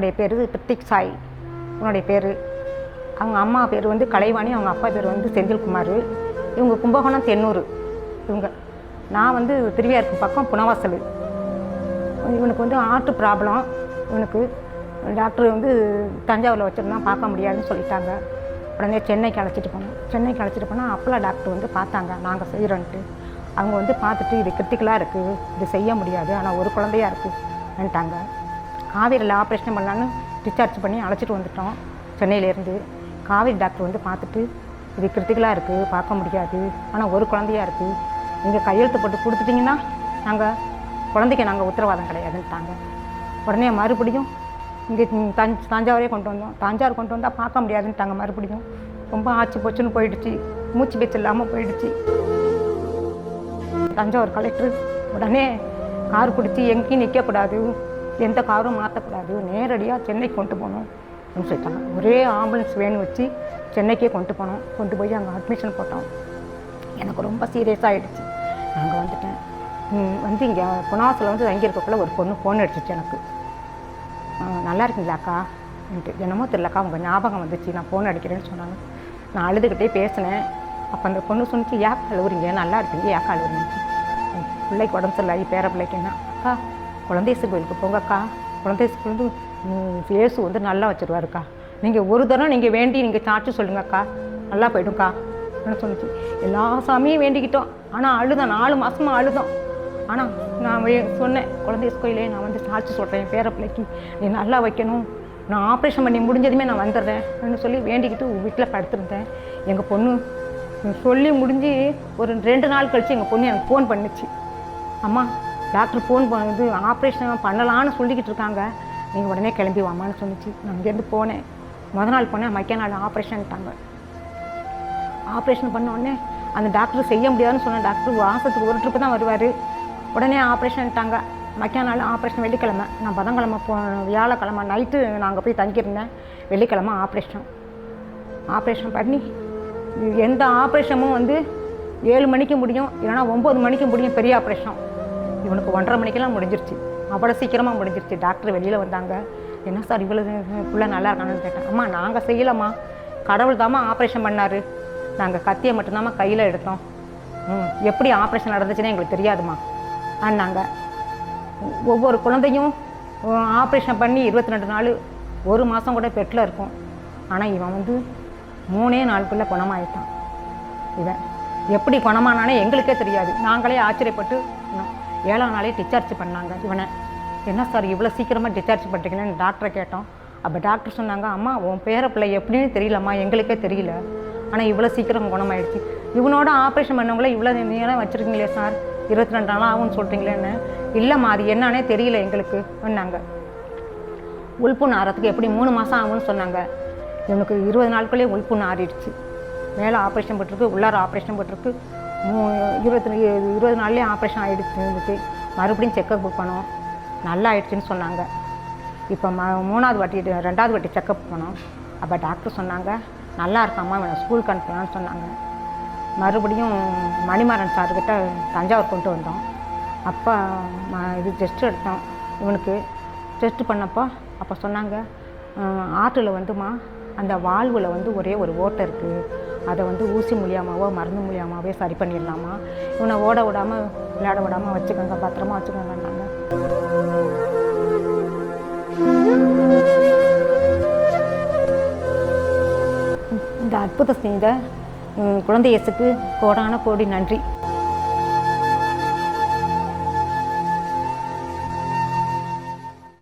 பேர் பிரித்திக் சாய் உன்னுடைய பேர். அவங்க அம்மா பேர் வந்து கலைவாணி அவங்க அப்பா பேர் வந்து செந்தில்குமார். இவங்க கும்பகோணம் தென்னூர். இவங்க. நான் வந்து திருவியாருக்கு பக்கம் புனவாசல். இவனுக்கு வந்து ஆர்ட் ப்ராப்ளம் இவனுக்கு டாக்டர் வந்து தஞ்சாவூரில் வச்சுருந்தான் பார்க்க முடியாதுன்னு சொல்லிட்டாங்க. உடனே சென்னைக்கு அழைச்சிட்டு போனோம். சென்னைக்கு அழைச்சிட்டு போனால் அப்பலா டாக்டர் வந்து பார்த்தாங்க. நாங்கள் செய்கிறோன்ட்டு அவங்க வந்து பார்த்துட்டு இது கிரிட்டிக்கலாக இருக்குது இது செய்ய முடியாது. ஆனால் ஒரு குழந்தையா இருக்குதுன்ட்டாங்க காவேரியில் ஆப்ரேஷன் பண்ணலான்னு டிஸ்சார்ஜ் பண்ணி அழைச்சிட்டு வந்துட்டோம். சென்னையிலேருந்து காவேரி டாக்டர் வந்து பார்த்துட்டு இது கிரிட்டிக்கலாக இருக்குது பார்க்க முடியாது. ஆனால் ஒரு குழந்தையாக இருக்குது நீங்கள் கையெழுத்து போட்டு கொடுத்துட்டிங்கன்னா நாங்கள் குழந்தைக்கு நாங்கள் உத்தரவாதம் கிடையாதுன்ட்டாங்க. உடனே மறுபடியும் இங்கே தஞ்ச் தஞ்சாவூரே கொண்டு வந்தோம். தஞ்சாவூர் கொண்டு வந்தால் பார்க்க முடியாதுன்ட்டாங்க மறுபடியும். ரொம்ப ஆச்சு போச்சுன்னு போயிடுச்சு. மூச்சு பேச்சு இல்லாமல் போயிடுச்சு. தஞ்சாவூர் கலெக்டர் உடனே கார் பிடிச்சி எங்கேயும் நிற்கக்கூடாது எந்த காரும் மாற்றக்கூடாது நேரடியாக சென்னைக்கு கொண்டு போகணும் அப்படின்னு சொல்லிட்டாங்க. ஒரே ஆம்புலன்ஸ் வேணும் வச்சு சென்னைக்கே கொண்டு போனோம். கொண்டு போய் அங்கே அட்மிஷன் போட்டோம். எனக்கு ரொம்ப சீரியஸாக ஆகிடுச்சு நாங்கள் வந்துட்டேன். வந்து இங்கே புனாசில் வந்து தங்கியிருக்கக்குள்ள ஒரு பொண்ணு ஃபோன் அடிச்சிச்சு எனக்கு. நல்லா இருக்கீங்களாக்கா என்னமோ தெரியலக்கா உங்கள் ஞாபகம் வந்துச்சு. நான் ஃபோன் அடிக்கிறேன்னு சொன்னாங்க. நான் அழுதுகிட்டே பேசினேன். அப்போ அந்த பொண்ணு சொன்னிச்சு ஏக்கா அழுவுறீங்க? நல்லா இருக்கீங்க. ஏக்கா அழுவுறீங்க? பிள்ளைக்கு உடம்பு சரியில்லை. பேர பிள்ளைக்கு என்ன? அக்கா குழந்தைசு கோயிலுக்கு போங்கக்கா. குழந்தைசு வந்து இயேசு வந்து நல்லா வச்சுருவாருக்கா. நீங்கள் ஒரு தரம் நீங்கள் வேண்டி நீங்கள் சாட்சி சொல்லுங்கக்கா. நல்லா போய்டும்க்கா. அப்படின்னு சொன்னிச்சு எல்லா சாமியும் வேண்டிக்கிட்டோம். ஆனால் அழுதான். நாலு மாதமாக அழுதோம் ஆனால் நான் வே- சொன்னேன் குழந்தை கோயிலே நான் வந்து சாட்சி சொல்கிறேன் என் பேர பிள்ளைக்கு. நீ நல்லா வைக்கணும். நான் ஆப்ரேஷன் பண்ணி முடிஞ்சதுமே நான் வந்துடுறேன். அப்படின்னு சொல்லி வேண்டிக்கிட்டு வீட்டில் படுத்திருந்தேன். எங்கள் பொண்ணு சொல்லி முடிஞ்சு ஒரு ரெண்டு நாள் கழித்து எங்கள் பொண்ணு எனக்கு ஃபோன் பண்ணுச்சு. அம்மா டாக்டர் ஃபோன் பண்ணது ஆப்ரேஷன் பண்ணலான்னு சொல்லிக்கிட்டு இருக்காங்க. நீங்கள் உடனே கிளம்பி வாமான்னு சொன்னிச்சு. நான் இங்கேருந்து போனேன். முத நாள் போனேன் மைக்க நாள் ஆப்ரேஷன்ட்டாங்க ஆப்ரேஷன் பண்ண உடனே அந்த டாக்டர் செய்ய முடியாதுன்னு சொன்ன டாக்டர் மாதத்துக்கு ஒரு ட்ரிப்பு தான் வருவார். உடனே ஆப்ரேஷன்ட்டாங்க மக்கா நாள் ஆப்ரேஷன் வெள்ளிக்கிழமை. நான் புதன்கிழமை போ வியாழக்கிழமை நைட்டு நாங்கள் போய் தங்கியிருந்தேன். வெள்ளிக்கிழமை ஆப்ரேஷன். ஆப்ரேஷன் பண்ணி எந்த ஆப்ரேஷனும் வந்து ஏழு மணிக்கு முடியும். இல்லைனா ஒம்பது மணிக்கு முடியும் பெரிய ஆப்ரேஷன். இவனுக்கு ஒன்றரை மணிக்கெல்லாம் முடிஞ்சிருச்சு. அவ்வளோ சீக்கிரமாக முடிஞ்சிருச்சு. டாக்டர் வெளியில் வந்தாங்க. என்ன சார் இவ்வளோ பிள்ளை நல்லா இருக்கானு கேட்டேன் அம்மா நாங்கள் செய்யலம்மா. கடவுள் தாம்மா ஆப்ரேஷன் பண்ணார். நாங்கள் கத்தியை மட்டும்தாம்மா கையில் எடுத்தோம். ம் எப்படி ஆப்ரேஷன் நடந்துச்சுன்னு எங்களுக்கு தெரியாதும்மா ஆனாங்க ஒவ்வொரு குழந்தையும் ஆப்ரேஷன் பண்ணி இருபத்தி ரெண்டு நாள் ஒரு மாதம் கூட பெட்டில் இருக்கும். ஆனால் இவன் வந்து மூணே நாளுக்குள்ளே குணமாயிட்டான். இவன் எப்படி குணமானானே எங்களுக்கே தெரியாது. நாங்களே ஆச்சரியப்பட்டு ஏழாம் நாளே டிஸ்சார்ஜ் பண்ணாங்க இவனை. என்ன சார் இவ்வளோ சீக்கிரமாக டிஸ்சார்ஜ் பண்ணுறீங்கன்னு டாக்டரை கேட்டோம். அப்போ டாக்டர் சொன்னாங்க அம்மா உன் பேர பிள்ளை எப்படின்னு தெரியலம்மா எங்களுக்கே தெரியல. ஆனால் இவ்வளோ சீக்கிரம் குணமாயிடுச்சு. இவனோட ஆப்ரேஷன் பண்ணவங்கள இவ்வளோ நேரம் வச்சுருக்கீங்களே சார்? இருபத்தி ரெண்டு நாளாக ஆகும்னு சொல்கிறீங்களேன்னு இல்லைம்மா அது என்னன்னே தெரியல எங்களுக்கு சொன்னாங்க. உள்புண் ஆறதுக்கு எப்படி மூணு மாதம் ஆகும்னு சொன்னாங்க. இவனுக்கு இருபது நாட்களே உள்புண் ஆறிடுச்சு. மேலே ஆப்ரேஷன் போட்டிருக்கு உள்ளார ஆப்ரேஷன் போட்டிருக்கு. மூ இருபத்தி இருபது நாள்லேயே ஆப்ரேஷன் ஆகிடுச்சு இருந்துச்சு மறுபடியும் செக்கப் பண்ணோம். நல்லா ஆயிடுச்சுன்னு சொன்னாங்க. இப்போ ம மூணாவது வாட்டி ரெண்டாவது வாட்டி செக்கப் போனோம் அப்போ டாக்டர் சொன்னாங்க நல்லா இருக்காம்மா இவனை ஸ்கூலுக்கு அனுப்பலான்னு சொன்னாங்க. மறுபடியும் மணிமாறன் சார்கிட்ட தஞ்சாவூர் கொண்டு வந்தோம். அப்போ ம- இது டெஸ்ட் எடுத்தோம். இவனுக்கு டெஸ்ட் பண்ணப்போ அப்போ சொன்னாங்க ஆற்றில் வந்துமா அந்த வாழ்வில் வந்து ஒரே ஒரு ஓட்டை இருக்குது அதை வந்து ஊசி மூலியமாகவோ மருந்து மூலியமாகவே சரி பண்ணிடலாமா? இவனை ஓட விடாமல் விளையாட விடாமல் வச்சுக்கோங்க பத்திரமா வச்சுக்கோங்கன்னாங்க. இந்த அற்புதம் செய்த குழந்தை இயேசுக்கு கோடான கோடி நன்றி.